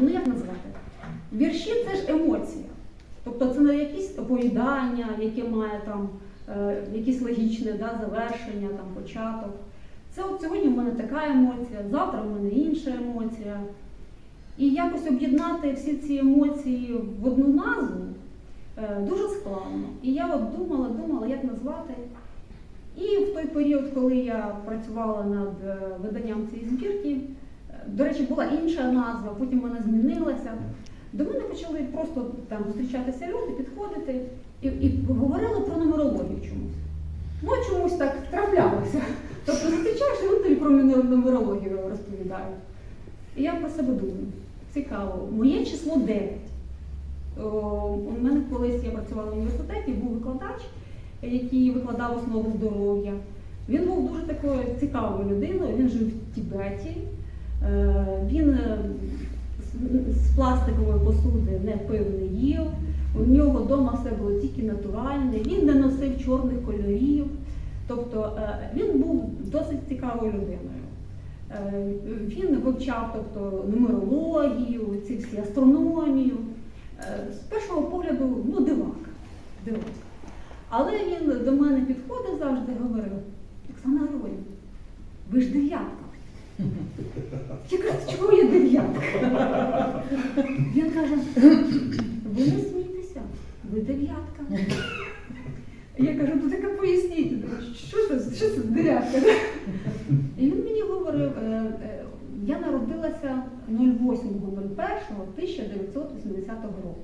ну як назвати? Вірші це ж емоція. Тобто це не якісь оповідання, яке має там е, якесь логічне да, завершення, там, початок. Це от сьогодні в мене така емоція, завтра в мене інша емоція. І якось об'єднати всі ці емоції в одну назву е, дуже складно. І я от думала, думала, як назвати. І в той період, коли я працювала над е, виданням цієї збірки, до речі, була інша назва, потім вона змінилася. До мене почали просто там зустрічатися люди, підходити і, і говорили про нумерологію чомусь. Ну, чомусь так траплялося. Тобто зустрічаєш, і вони тобі про нумерологію розповідають. І я про себе думаю, цікаво, моє число 9. О, у мене колись я працювала в університеті, був викладач, який викладав основу здоров'я. Він був дуже такою цікавою людиною, він жив в Тібеті. Е, Він е, з- пластикової посуди не пив, не їв. У нього вдома все було тільки натуральне, він не носив чорних кольорів. Тобто е, він був досить цікавою людиною. Він вивчав тобто, нумерологію, ці всі астрономію. З першого погляду, ну, дивак. дивак. Але він до мене підходив завжди говорив, Оксана Григорівна, ви ж дев'ятка. Я кажу, чого я дев'ятка? Він каже, ви не смійтеся, ви дев'ятка. Я кажу, ну таке поясніть, що це, що це дев'ятка? І він мені говорив, е, е, я народилася 08.01.1980 року.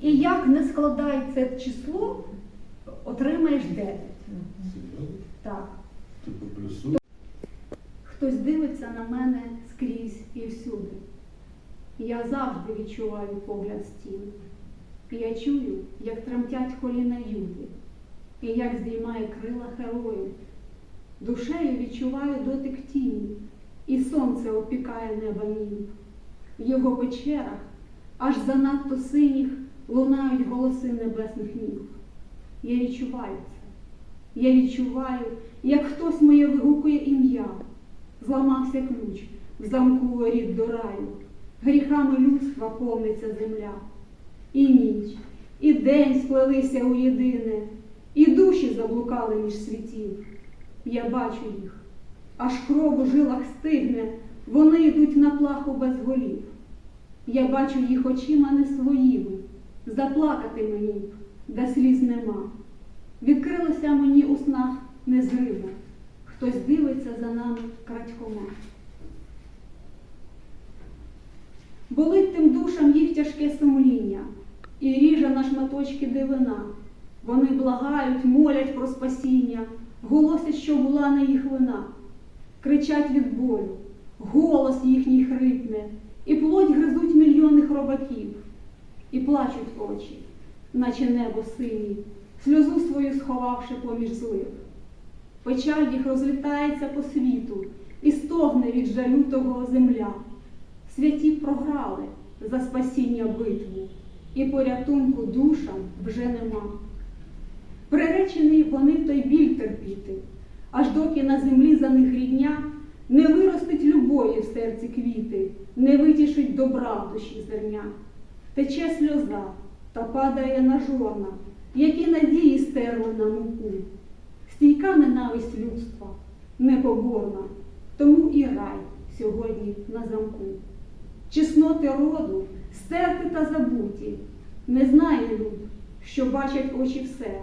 І як не складай це число, отримаєш 9. Так. Типу плюсу. Хтось дивиться на мене скрізь і всюди. Я завжди відчуваю погляд стін. І я чую, як тремтять коліна Юлі, і як здіймає крила герою. Душею відчуваю дотик тіні, і сонце опікає неба німб. В його печерах аж занадто синіх лунають голоси небесних німб. Я відчуваю це. Я відчуваю, як хтось моє вигукує ім'я. Зламався ключ в замку воріт до раю, гріхами людства повниться земля. І ніч, і день сплелися у єдине, і душі заблукали між світів. Я бачу їх, аж кров у жилах стигне, вони йдуть на плаху без голів. Я бачу їх очима не своїми, заплакати мені, де сліз нема. Відкрилося мені у снах незримо, хтось дивиться за нами крадькома. Болить тим душам їх тяжке сумління, і ріже на шматочки дивина. Вони благають, молять про спасіння, голосять, що була не їх вина, кричать від болю, голос їхній хрипне, і плоть гризуть мільйони хробаків, і плачуть очі, наче небо сині, сльозу свою сховавши поміж злив. Печаль їх розлітається по світу і стогне від жалю того земля. Святі програли за спасіння битву, і порятунку душам вже нема. Приречені вони той біль терпіти, аж доки на землі за них рідня не виростить любові в серці квіти, не витішить добра в душі зерня. Тече сльоза та падає на жорна, які надії стерли на муку. Стійка ненависть людства, непоборна, тому і рай сьогодні на замку. Чесноти роду, стерти та забуті, не знає люд, що бачать очі все.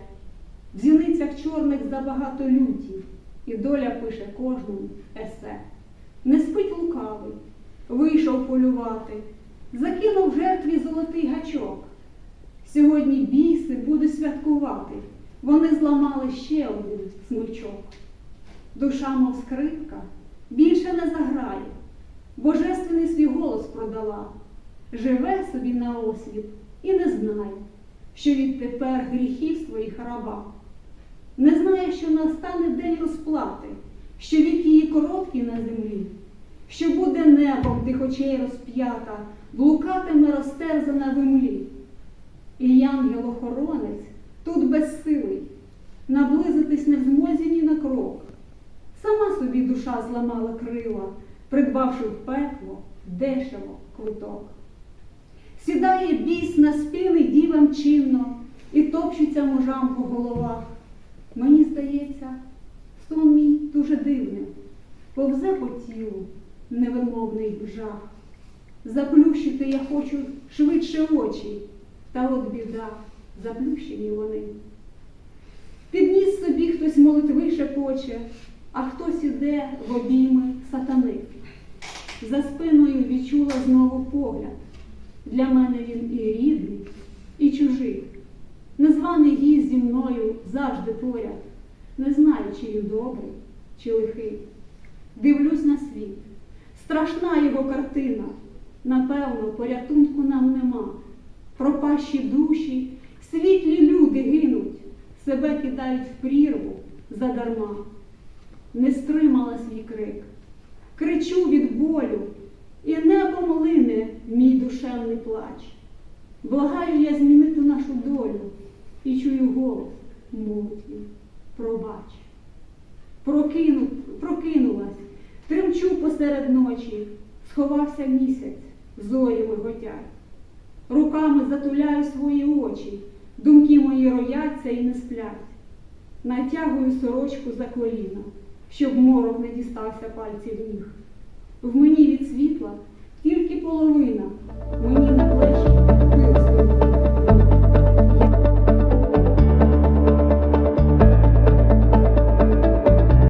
В зіницях чорних забагато люті, і доля пише кожному есе. Не спить лукавий, вийшов полювати, закинув жертві золотий гачок. Сьогодні біси будуть святкувати, вони зламали ще один смичок. Душа, мов скрипка, більше не заграє, божественний свій голос продала, живе собі на осліп і не знає, що відтепер гріхів своїх раба. Не знає, що настане день розплати, що вік її короткий на землі, що буде небом тих очей розп'ята, блукатиме розтерзана в імлі. І янгел-охоронець тут безсилий, наблизитись не в змозі ні на крок. Сама собі душа зламала крила, придбавши в пекло дешево квиток. Сідає біс на спини дівам чинно і топчуться мужам по головах. Мені здається, сон мій дуже дивний, повзе по тілу невимовний жах. Заплющити я хочу швидше очі, та от біда, заплющені вони. Підніс собі хтось молитви шепоче, а хтось іде в обійми сатани. За спиною відчула знову погляд. Для мене він і рідний, і чужий. Незваний гість зі мною завжди поряд, не знаю, чию добрий, чи лихий. Дивлюсь на світ, страшна його картина. Напевно, порятунку нам нема. Пропащі душі, світлі люди гинуть, себе кидають в прірву задарма. Не стримала свій крик, кричу від болю, і небом лине мій душевний плач. Благаю я змінити нашу долю і чую голос молитві, пробач. Прокину, прокинулась, тремчу посеред ночі, сховався місяць, зорями готять. Руками затуляю свої очі, думки мої рояться і не сплять. Натягую сорочку за коліна, щоб морок не дістався пальців ніг. В мені від світла тільки половина, мені на плечі